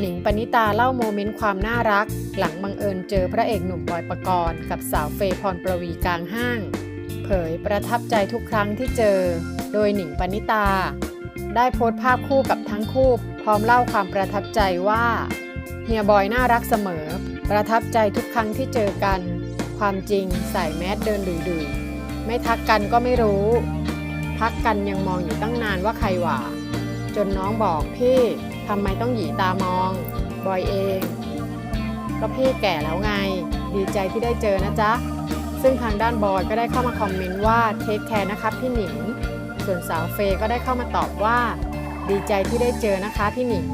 หนิงปณิตาเล่าโมเมนต์ความน่ารัก หลังบังเอิญเจอพระเอกหนุ่มบอยปกรณ์กับสาวเฟยพรประวีกลางห้าง เผยประทับใจทุกครั้งที่เจอ โดยหนิงปณิตา ได้โพสต์ภาพคู่กับทั้งคู่ พร้อมเล่าความประทับใจว่าเฮียบอยน่ารักเสมอ ประทับใจทุกครั้งที่เจอกัน ความจริงใส่แมสเดินดุยๆไม่ทักกันก็ไม่รู้ พักกันยังมองอยู่ตั้งนานว่าใครหว่า จนน้องบอกพี่ ทำไมต้องหยีตามอง บอยเองก็พี่แก่แล้วไง ดีใจที่ได้เจอนะจ๊ะ ซึ่งทางด้านบอยก็ได้เข้ามาคอมเมนต์ว่าเทคแคร์นะครับพี่หนิง ส่วนสาวเฟย์ก็ได้เข้ามาตอบว่า ดีใจที่ได้เจอนะคะพี่หนิง